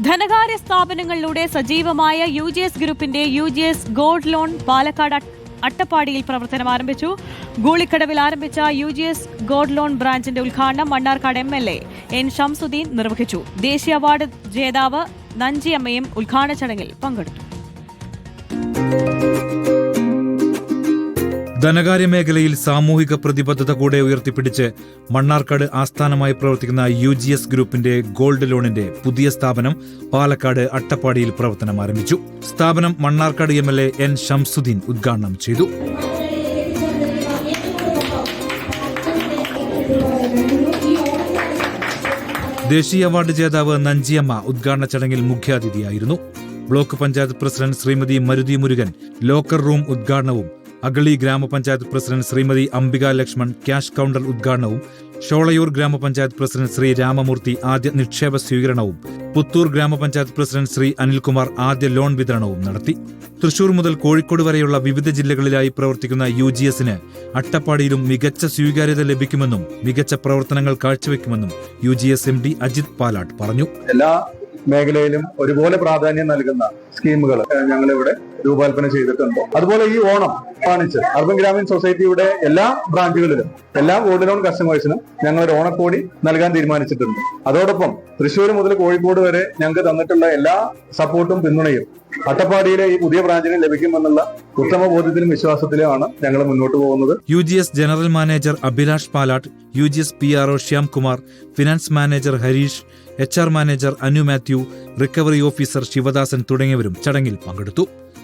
ധനകാര്യ സ്ഥാപനങ്ങളിലൂടെ സജീവമായ യു ജി എസ് ഗ്രൂപ്പിന്റെ U G S gold loan Palakkad അട്ടപ്പാടിയിൽ പ്രവർത്തനം ആരംഭിച്ചു. ഗൂളിക്കടവിൽ ആരംഭിച്ച U G S gold loan ബ്രാഞ്ചിന്റെ ഉദ്ഘാടനം Mannarkkad M L A N Shamsuddin നിർവഹിച്ചു. ദേശീയ അവാർഡ് ജേതാവ് നഞ്ചിയമ്മയും ഉദ്ഘാടന ചടങ്ങിൽ പങ്കെടുത്തു. ധനകാര്യ മേഖലയിൽ സാമൂഹിക പ്രതിബദ്ധത കൂടെ ഉയർത്തിപ്പിടിച്ച് മണ്ണാർക്കാട് ആസ്ഥാനമായി പ്രവർത്തിക്കുന്ന യു ജി എസ് ഗ്രൂപ്പിന്റെ ഗോൾഡ് ലോണിന്റെ പുതിയ സ്ഥാപനം പാലക്കാട് അട്ടപ്പാടിയിൽ പ്രവർത്തനം ആരംഭിച്ചു. സ്ഥാപനം Mannarkkad M L A N Shamsuddin ഉദ്ഘാടനം ചെയ്തു. ദേശീയ അവാർഡ് ജേതാവ് നഞ്ചിയമ്മ ഉദ്ഘാടന ചടങ്ങിൽ മുഖ്യാതിഥിയായിരുന്നു. Block panchayat president Shrimati Maruthi Murugan locker room ഉദ്ഘാടനവും അഗളി ഗ്രാമപഞ്ചായത്ത് president Shrimati Ambika Lakshman cash counter ഉദ്ഘാടനവും ഷോളയൂർ ഗ്രാമപഞ്ചായത്ത് പ്രസിഡന്റ് ശ്രീ രാമമൂർത്തി ആദ്യ നിക്ഷേപ സ്വീകരണവും പുത്തൂർ ഗ്രാമപഞ്ചായത്ത് പ്രസിഡന്റ് ശ്രീ അനിൽകുമാർ ആദ്യ ലോൺ വിതരണവും നടത്തി. തൃശൂർ മുതൽ കോഴിക്കോട് വരെയുള്ള വിവിധ ജില്ലകളിലായി പ്രവർത്തിക്കുന്ന യു ജി എസിന് അട്ടപ്പാടിയിലും മികച്ച സ്വീകാര്യത ലഭിക്കുമെന്നും മികച്ച പ്രവർത്തനങ്ങൾ കാഴ്ചവെക്കുമെന്നും U G S M D Ajith Palatt പറഞ്ഞു. എല്ലാ മേഖലയിലും ഒരുപോലെ പ്രാധാന്യം നൽകുന്ന സ്കീമുകൾ ഞങ്ങൾ ഇവിടെ രൂപകൽപ്പന ചെയ്തിട്ടുണ്ട്. അതുപോലെ ഈ ഓണം പാണിച്ച് അർബൻ ഗ്രാമീൺ സൊസൈറ്റിയുടെ എല്ലാ ബ്രാഞ്ചുകളിലും എല്ലാ ഗോൾഡ് ലോൺ കസ്റ്റമേഴ്സിനും ഞങ്ങൾ ഒരു ഓണക്കോടി നൽകാൻ തീരുമാനിച്ചിട്ടുണ്ട്. അതോടൊപ്പം തൃശ്ശൂർ മുതൽ കോഴിക്കോട് വരെ ഞങ്ങൾക്ക് തന്നിട്ടുള്ള എല്ലാ സപ്പോർട്ടും പിന്തുണയും അട്ടപ്പാടിയിലെ ഈ പുതിയ ബ്രാഞ്ചിന് ലഭിക്കുമെന്നുള്ള ഉത്തമ ബോധ്യത്തിലും വിശ്വാസത്തിലുമാണ് ഞങ്ങൾ മുന്നോട്ട് പോകുന്നത്. U G S general manager Abhilash Palatt U G S P R O Shyam Kumar finance manager Harish H R manager Anu Mathew recovery officer Sivadasan തുടങ്ങിയവരും ചടങ്ങിൽ പങ്കെടുത്തു.